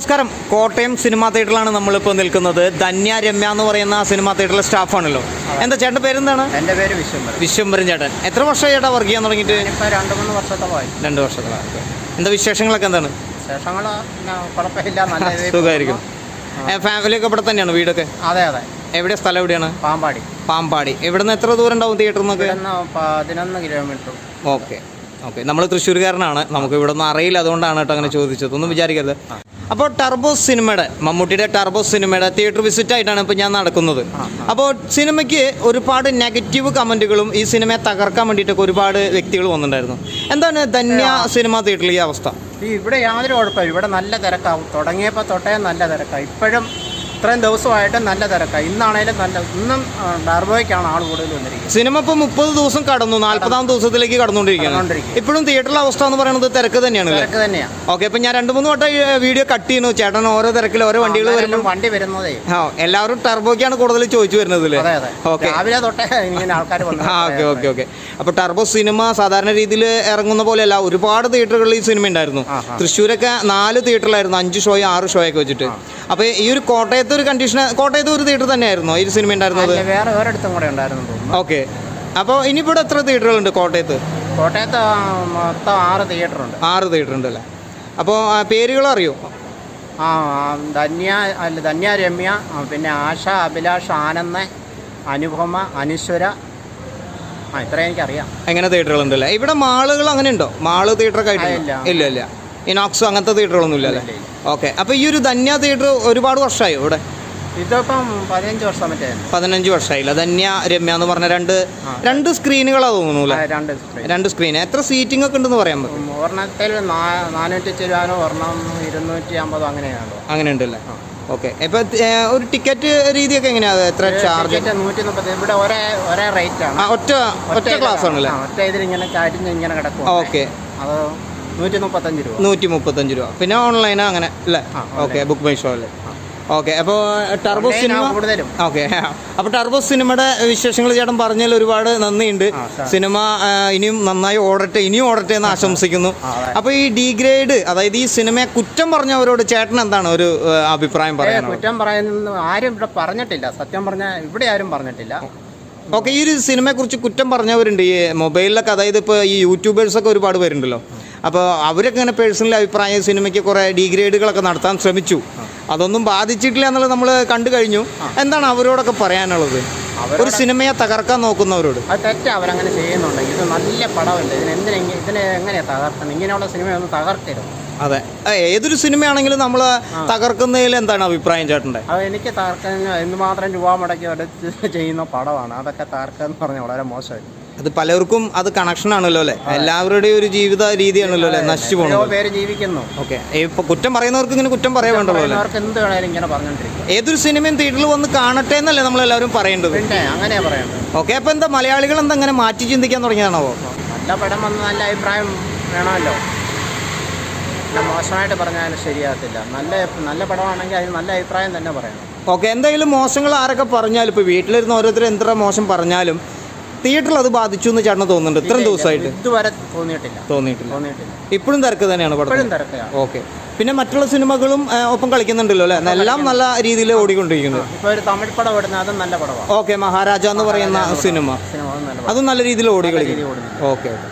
നമസ്കാരം. കോട്ടയം സിനിമാ തിയേറ്ററിലാണ് നമ്മളിപ്പോൾ നിൽക്കുന്നത്. ധന്യ രമ്യ എന്ന് പറയുന്ന സിനിമാ തിയേറ്ററിലെ സ്റ്റാഫാണല്ലോ. എന്താ ചേട്ടന്റെ പേരെന്താണ്? എന്റെ പേര് വിശ്വംബരൻ വിശ്വംബരൻ ചേട്ടൻ. എത്ര വർഷമായി ചേട്ടാ വർക്ക് ചെയ്യാൻ തുടങ്ങിയിട്ട്? രണ്ട് മൂന്ന് വർഷത്തോളമായി. രണ്ട് വർഷത്തോളം എന്താ വിശേഷങ്ങളൊക്കെ എന്താണ്? കുഴപ്പമില്ല. നല്ല സുഖമായിരിക്കും. ഫാമിലി ഫാമിലിയൊക്കെ ഇവിടെ തന്നെയാണ് വീടൊക്കെ? അതെ അതെ. എവിടെ സ്ഥലം എവിടെയാണ്? പാമ്പാടി. പാമ്പാടി. എവിടെ നിന്ന് എത്ര ദൂരം ഉണ്ടാവും തിയേറ്ററിൽ നിന്നൊക്കെ ഇവിടുന്ന് പതിനൊന്ന് കിലോമീറ്റർ ഓക്കെ. ഓക്കെ. നമ്മൾ തൃശ്ശൂർകാരനാണ്. നമുക്ക് ഇവിടെ ഒന്നും അറിയില്ല. അതുകൊണ്ടാണ് കേട്ടോ അങ്ങനെ ചോദിച്ചത്. ഒന്നും വിചാരിക്കരുത്. അപ്പോൾ ടർബോ സിനിമയുടെ മമ്മൂട്ടിയുടെ ടർബോ സിനിമയുടെ തിയേറ്റർ വിസിറ്റ് ആയിട്ടാണ് ഇപ്പോൾ ഞാൻ നടക്കുന്നത്. അപ്പോൾ സിനിമയ്ക്ക് ഒരുപാട് നെഗറ്റീവ് കമന്റുകളും ഈ സിനിമയെ തകർക്കാൻ വേണ്ടിയിട്ടൊക്കെ ഒരുപാട് വ്യക്തികൾ വന്നിട്ടുണ്ടായിരുന്നു. എന്താണ് ധന്യ സിനിമ തിയേറ്ററിൽ ഈ അവസ്ഥ? ഇവിടെ യാതൊരു കുഴപ്പമില്ല. ഇവിടെ നല്ല തിരക്കാവും. തുടങ്ങിയപ്പോൾ തൊട്ടേ നല്ല തിരക്കാണ് ഇപ്പോഴും ഇത്രയും ദിവസമായിട്ട് നല്ല തിരക്കാണ് ഇന്നാണേലും നല്ല ഇന്നും ഡർബോയ്ക്കാണ് ആൾ കൂടുതൽ വന്നിരിക്കുന്നത്. സിനിമ ഇപ്പോൾ മുപ്പത് ദിവസം കടന്നു നാൽപ്പതാം ദിവസത്തിലേക്ക് കടന്നുകൊണ്ടിരിക്കുകയാണ്. കടന്നുകൊണ്ടിരിക്കുകയാണ്. ഇപ്പോഴും തിയേറ്ററിലെ അവസ്ഥ എന്ന് പറയുന്നത് തിരക്ക് തന്നെയാണ് തിരക്ക് തന്നെയാണ് ഓക്കെ ഇപ്പം ഞാൻ രണ്ട് മൂന്ന് വട്ടം വീഡിയോ കട്ട് ചെയ്യുന്നു. ചേട്ടൻ ഓരോ തിരക്കിൽ ഓരോ വണ്ടികൾ വരുമ്പോൾ വണ്ടി വരുന്നതേ. ആ എല്ലാവരും ടർബോക്കാണ് കൂടുതൽ ചോദിച്ചു വരുന്നത് ഓക്കെ. രാവിലെ തൊട്ടേ ഇങ്ങനെ ആൾക്കാർ ആ ഓക്കെ ഓക്കെ ഓക്കെ. അപ്പോൾ ടർബോ സിനിമ സാധാരണ രീതിയിൽ ഇറങ്ങുന്ന പോലെയല്ല ഒരുപാട് തിയേറ്ററുകളിൽ ഈ സിനിമ ഉണ്ടായിരുന്നു. തൃശ്ശൂരൊക്കെ നാല് തിയേറ്ററിലായിരുന്നു അഞ്ച് ഷോയും ആറ് ഷോയൊക്കെ വെച്ചിട്ട്. അപ്പോൾ ഈ ഒരു കോട്ടയത്തെ ഒരു കണ്ടീഷൻ കോട്ടയത്ത് ഒരു തിയേറ്റർ തന്നെയായിരുന്നോ? ഈ സിനിമ ഉണ്ടായിരുന്നത്? വേറെ വേറെ ഒരിടത്തും കൂടെ ഉണ്ടായിരുന്നു ഓക്കെ. അപ്പോൾ ഇനിയിപ്പോൾ ഇവിടെ എത്ര തിയേറ്ററുകളുണ്ട് കോട്ടയത്ത്? കോട്ടയത്ത് മൊത്തം ആറ് തിയേറ്റർ ഉണ്ട് ആറ് തിയേറ്റർ ഉണ്ട് അല്ലേ അപ്പോൾ പേരുകൾ അറിയോ? ആ ആ, ധന്യ അല്ല ധന്യ രമ്യ പിന്നെ ആശ അഭിലാഷ് ആനന്ദ് അനുപമ അനുശ്വര. ആ ഇത്രയും എനിക്കറിയാം. എങ്ങനെ തിയേറ്ററുകളുണ്ട് അല്ലേ ഇവിടെ മാളുകൾ അങ്ങനെ ഉണ്ടോ മാൾ തിയേറ്ററൊക്കെ ആയിട്ട് ഇല്ല. ഇല്ല ഇല്ല. ഇനോക്സ് അങ്ങനത്തെ തിയേറ്ററുകളൊന്നും ഇല്ല അല്ലേ. ഓക്കെ അപ്പോൾ ഈ ഒരു ധന്യ തിയേറ്റർ ഒരുപാട് വർഷമായോ ഇവിടെ? ഇതിപ്പം പതിനഞ്ച് വർഷം മറ്റേ. പതിനഞ്ച് വർഷമായില്ല ധന്യ രമ്യ എന്ന് പറഞ്ഞ രണ്ട് രണ്ട് സ്ക്രീനുകളാ തോന്നുന്നു രണ്ട്. രണ്ട് സ്ക്രീൻ എത്ര സീറ്റിംഗ് ഒക്കെ ഉണ്ടെന്ന് പറയാൻ പറ്റും? ഒരെണ്ണത്തിൽ നാ- നാനൂറ്റി ചിരുവാനോ ഒരെണ്ണം ഇരുന്നൂറ്റി അമ്പതോ അങ്ങനെയാണ് അങ്ങനെ ഉണ്ടല്ലേ? ഓക്കെ ഇപ്പൊ ഒരു ടിക്കറ്റ് രീതിയൊക്കെ എങ്ങനെയാ? എത്ര ചാർജ് ടിക്കറ്റ് നൂറ്റി മുപ്പത്തി ഇവിടെ ഒരേ ഒരേ റേറ്റ് ആണ്. ഒറ്റ ഒറ്റ ക്ലാസ് ആണല്ലേ? ഒറ്റ ഇതിൽ ഇങ്ങനെ ചാറ്റിഞ്ഞ് ഇങ്ങനെ കിടക്കും ഓക്കെ അത് നൂറ്റി മുപ്പത്തഞ്ച് രൂപ. പിന്നെ ഓൺലൈൻ അങ്ങനെ അല്ലേ ഓക്കെ ബുക്ക് മൈ ഷോ അല്ലേ ഓക്കെ അപ്പോൾ ടർബോ സിനിമ കൂടുതലും. ഓക്കെ അപ്പോൾ ടർബോ സിനിമയുടെ വിശേഷങ്ങൾ ചേട്ടൻ പറഞ്ഞതിൽ ഒരുപാട് നന്ദിയുണ്ട്. സിനിമ ഇനിയും നന്നായി ഓടട്ടെ ഇനിയും ഓടട്ടെ എന്ന് ആശംസിക്കുന്നു. അപ്പോൾ ഈ ഡിഗ്രേഡ് അതായത് ഈ സിനിമയെ കുറ്റം പറഞ്ഞവരോട് ചേട്ടൻ എന്താണ് ഒരു അഭിപ്രായം പറയുന്നത് കുറ്റം പറയുന്ന ആരും ഇവിടെ പറഞ്ഞിട്ടില്ല. സത്യം പറഞ്ഞാൽ ഇവിടെ ആരും പറഞ്ഞിട്ടില്ല. ഓക്കെ ഈ ഒരു സിനിമയെക്കുറിച്ച് കുറ്റം പറഞ്ഞവരുണ്ട്. ഈ മൊബൈലിലൊക്കെ അതായത് ഇപ്പോൾ ഈ യൂട്യൂബേഴ്സൊക്കെ ഒരുപാട് പേരുണ്ടല്ലോ. അപ്പോൾ അവരൊക്കെ ഇങ്ങനെ പേഴ്സണൽ അഭിപ്രായം സിനിമയ്ക്ക് കുറേ ഡീഗ്രേഡുകളൊക്കെ നടത്താൻ ശ്രമിച്ചു. അതൊന്നും ബാധിച്ചിട്ടില്ല എന്നുള്ളത് നമ്മൾ കണ്ടു കഴിഞ്ഞു. എന്താണ് അവരോടൊക്കെ പറയാനുള്ളത്? ഒരു സിനിമയെ തകർക്കാൻ നോക്കുന്നവരോട്. അത് തെറ്റാ അവരങ്ങനെ ചെയ്യുന്നുണ്ടെങ്കിൽ ഇത് നല്ല പടമല്ല ഇതിന് ഇതിനെ എങ്ങനെയാ തകർക്കുന്നത്? ഇങ്ങനെയുള്ള സിനിമയൊന്നും തകർക്കരുത്. അതെ. ഏതൊരു സിനിമയാണെങ്കിലും നമ്മൾ തകർക്കുന്നതിൽ എന്താണ് അഭിപ്രായം ചേട്ടന്റെ? അത് എനിക്ക് തകർക്കാൻ എന്തുമാത്രം രൂപ മുടക്കി എടുത്ത് ചെയ്യുന്ന പടമാണ്. അതൊക്കെ തകർക്കുക എന്ന് പറഞ്ഞാൽ വളരെ മോശമായി അത് പലർക്കും അത് കണക്ഷൻ ആണല്ലോ അല്ലേ? എല്ലാവരുടെയും ഒരു ജീവിത രീതിയാണല്ലോ അല്ലേ? നശിച്ചു പോകുന്നത്. പേര് ജീവിക്കുന്നു. ഓക്കെ. ഇപ്പൊ കുറ്റം പറയുന്നവർക്ക് ഇങ്ങനെ കുറ്റം പറയാൻ വേണ്ടല്ലോ അല്ലേ? അവർക്ക് എന്ത് വേണേലും ഇങ്ങനെ പറഞ്ഞോണ്ടിരിക്കും. ഏതൊരു സിനിമയും തിയേറ്ററിൽ വന്ന് കാണട്ടെ എന്നല്ലേ നമ്മളെല്ലാവരും പറയേണ്ടത്? അങ്ങനെയാ പറയേണ്ടത്. ഓക്കെ അപ്പൊ എന്താ മലയാളികൾ എന്താ അങ്ങനെ മാറ്റി ചിന്തിക്കാൻ തുടങ്ങിയതാണോ? നല്ല പടം വന്ന് നല്ല അഭിപ്രായം വേണമല്ലോ. മോശമായിട്ട് പറഞ്ഞാലും ശരിയാകത്തില്ല. നല്ല നല്ല പടമാണെങ്കിൽ അതിന് നല്ല അഭിപ്രായം തന്നെ പറയണം. ഓക്കെ എന്തെങ്കിലും മോശങ്ങൾ ആരൊക്കെ പറഞ്ഞാലും ഇപ്പോൾ വീട്ടിലിരുന്ന് ഓരോരുത്തർ എത്ര മോശം പറഞ്ഞാലും തിയേറ്ററിൽ അത് ബാധിച്ചു എന്ന് ചേട്ടന് തോന്നുന്നുണ്ട്? ഇത്രയും ദിവസമായിട്ട്? ഇതുവരെ തോന്നിയിട്ടില്ല. തോന്നിയിട്ടില്ല. തോന്നിയിട്ടില്ല. ഇപ്പോഴും തിരക്ക് തന്നെയാണ് തിരക്കാണ് ഓക്കെ. പിന്നെ മറ്റുള്ള സിനിമകളും ഒപ്പം കളിക്കുന്നുണ്ടല്ലോ അല്ലേ? എല്ലാം നല്ല രീതിയിൽ ഓടിക്കൊണ്ടിരിക്കുന്നു. ഒരു തമിഴ് പടം ഇടുന്നത് അതും നല്ല പടമാണ്. ഓക്കെ മഹാരാജ എന്ന് പറയുന്ന സിനിമ. അതും നല്ല രീതിയിൽ ഓടി കളിക്കും രീതിയിൽ ഓക്കെ ഓക്കെ.